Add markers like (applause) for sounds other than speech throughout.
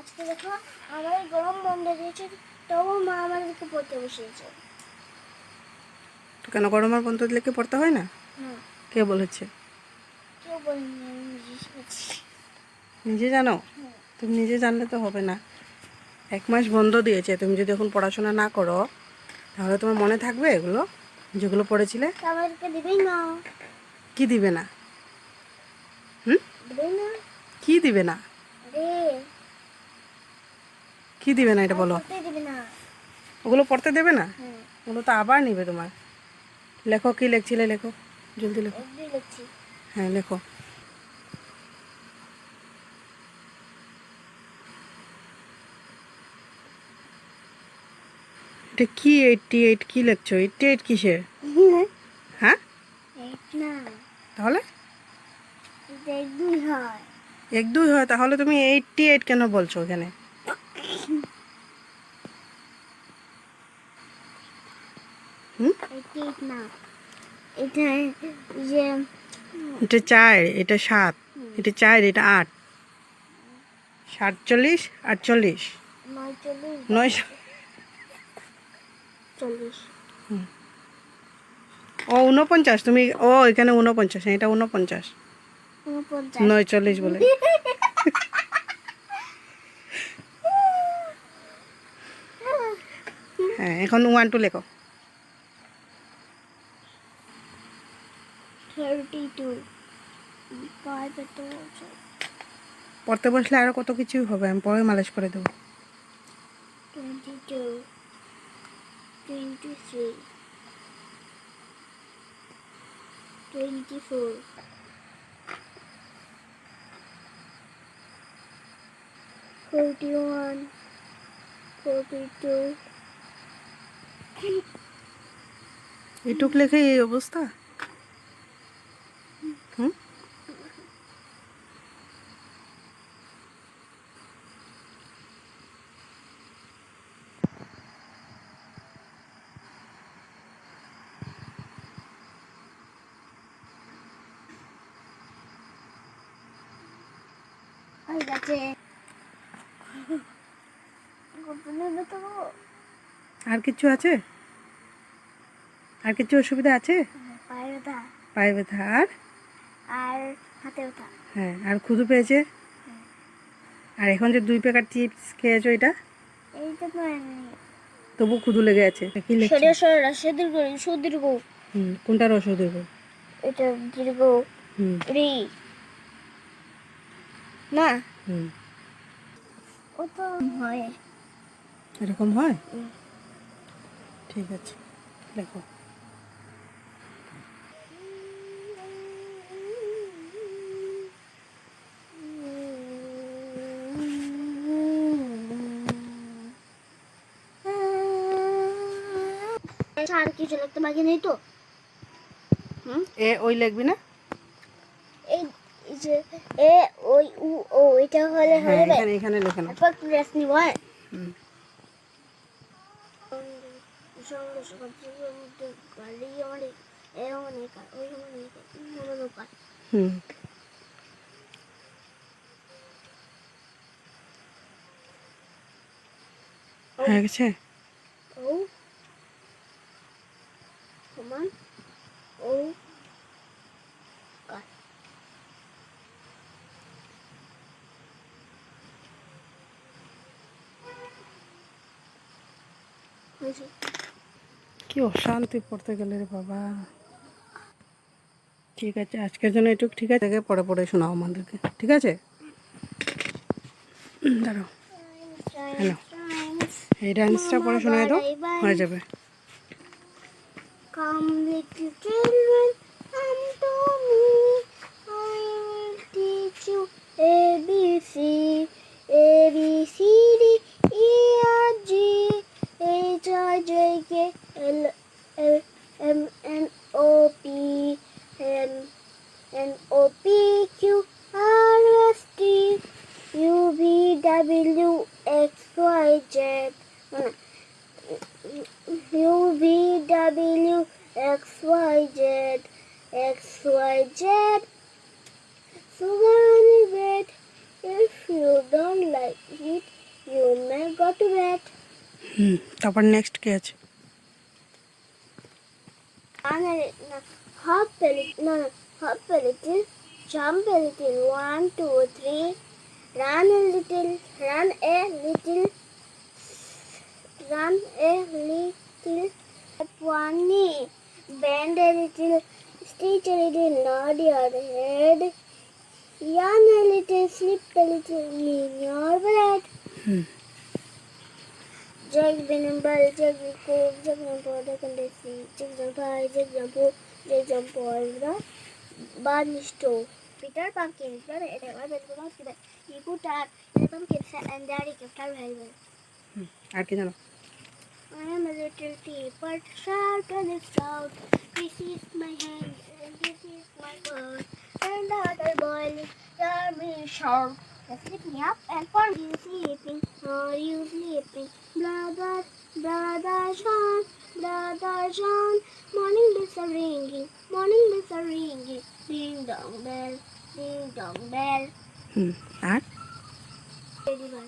আজকে দেখো আমাদের গরম বন্ধ দিয়েছে তবু মা আমাদেরকে পড়তে বসিয়েছে। তো কেন গরমের বন্ধ দিলে কি পড়তে হয় না? কে বলেছে? কেউ বলেনি নিজে জানো? তুমি নিজে জানলে তো হবে না। এক মাস বন্ধ দিয়েছে তুমি যদি এখন পড়াশোনা না করো তাহলে তোমার মনে থাকবে এগুলো যেগুলো পড়েছিলে? আমাদেরকে দিবেই না। কি দিবে না? হুম? দিবেই না। কি দিবে না? আরে কি দিবে না এটা বলো? ওগুলো পড়তে দেবে না? ওগুলো তো আবার নিবে তোমার। লেখো কি লেখছিলে লেখো জলদি লেখো। হ্যাঁ লেখো। এটা কি এইটটি এইট কি লিখছো? এইটটি এইট কিসের? হ্যাঁ? তাহলে? এটা এক দুই হয়। এক দুই হয় তাহলে তুমি এইটটি এইট কেন বলছো এখানে হুম এইটি এইট না এটা যে এটা চার এটা সাত এটা চার এটা আট। সাতচল্লিশ আটচল্লিশ। নয় ও উনপঞ্চাশ তুমি ও এখানে উনপঞ্চাশ এটা উনপঞ্চাশ উনপঞ্চাশ নয় চল্লিশ বলে। (laughs) হ্যাঁ এখন ওয়ান টু লেখো থার্টি টু পড়তে বসলে আরও কত কিছু হবে আমি পরে মালিশ করে দেবো। Twenty two twenty three twenty four forty one forty two এটুক লেখে এই অবস্থা? হুম? হয়ে গেছে। আর কিছু আছে? আর কিছু অসুবিধা আছে? পায়ে ব্যথা। পায়ে ব্যথা। আর? আর হাতে ব্যথা। হ্যাঁ আর ক্ষুধু পেয়েছে? আর এখন যে দুই প্যাকেট চিপস খেয়েছো এটা? এইটা তবু ক্ষুধু লেগে আছে। কি সুদীর্ঘ সুদীর্ঘ হুম ওষুধ দেব এটা দীর্ঘ হুম। রি। না। ও তো হয়। এরকম হয়? ঠিক আছে লেখো আর কিছু লিখতে বাকি নেই তো? হুম? এ ওই লিখবি না? যে এ ওই উ ও এটা হলে হ্যাঁ হবে এখানে এখানে লেখে না তারপর প্রেস নিব হ্যাঁ হুম হয়ে গেছে সমান ও কি অশান্তি পড়তে গেলে রে বাবা। ঠিক আছে আজকের জন্য এটুক ঠিক আছে? পরে পরে শোনাও আমাদেরকে ঠিক আছে? দাঁড়াও। হ্যালো। এই ডান্সটা পরে শোনায় তো হয়ে যাবে। Come little children, Z X Y Z Sugar on your bed if you don't like it, you may go to bed. হুম তারপর নেক্সট কি আছে Run a little, no, hop a little, no, no, hop a little, jump a little, one, two, three, run a little, run a little, run a little, up one knee, bend a little, stretch a little, nod your head, yawn a little, slip a little, lean your bed. Hmm. Jump the number, jump the cove, jump jump all the country, jump jump high, jump jump low, jump jump all the barn store. Peter Pumpkin is very clever and good at it. He put up Peter Pumpkin and Daddy kept her very well. Hmm. आगे चलो I am a little teapot, sharp and stout. This is my hand, and this is my bird. And the other boy is me sharp. Just lift me up and for you sleeping. Are you sleeping? Brother, brother John, brother John. Morning bells are ringing, morning bells are ringing. Ding dong bell, ding dong bell. Hmm R Teddy bear,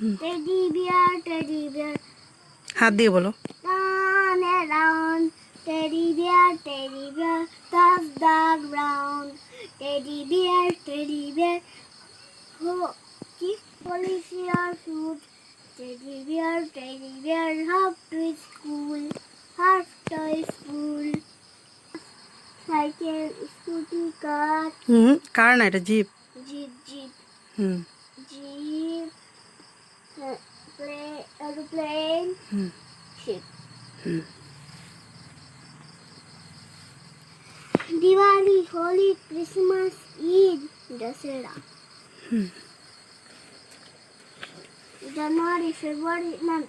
Hmm. teddy bear, teddy bear. হাত দিয়ে বলো Run around, teddy bear, teddy bear, touch the ground. Teddy bear, teddy bear, ho, keep polish your foot. Teddy bear, teddy bear, hop to school, hop to school. Cycle, scooty, car, hmm car না এটা jeep jeep, jeep, hmm jeep, plane, aeroplane, ship. Hmm. Diwali, Holi, Christmas, Eid, Dasera. Hmm. January, February, ma'am.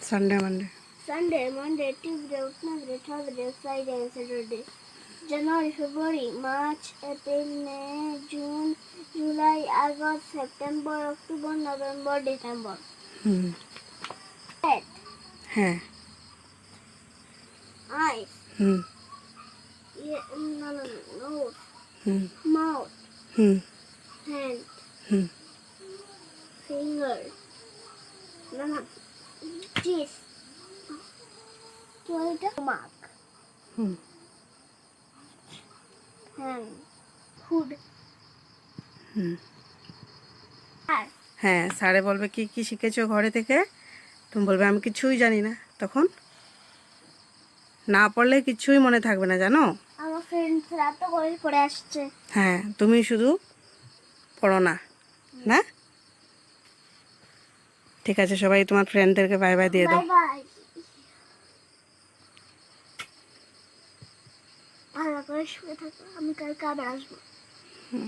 Sunday, Monday. Sunday, Monday. Tuesday, Wednesday, Thursday, Friday, Saturday, Saturday January February March April May June July August September October November December হ্যাঁ hmm না না nose hmm mouth hmm hand hmm finger. No, no. Cheese. কি Mark. Hmm hmm. হ্যাঁ স্যারে বলবে কি কি শিখেছো ঘরে থেকে? তুমি বলবে আমি কিছুই জানি না। তখন? না পড়লে কিছুই মনে থাকবে না জানো? আমার ফ্রেন্ডসরা তো করে পড়ে আসছে। হ্যাঁ তুমি শুধু পড়ো না না? ঠিক আছে সবাই তোমার ফ্রেন্ডদেরকে বাই বাই দিয়ে দাও বাই বাই ভালো করে শুয়ে থাকো আমি কালকে আবার আসব। হুম।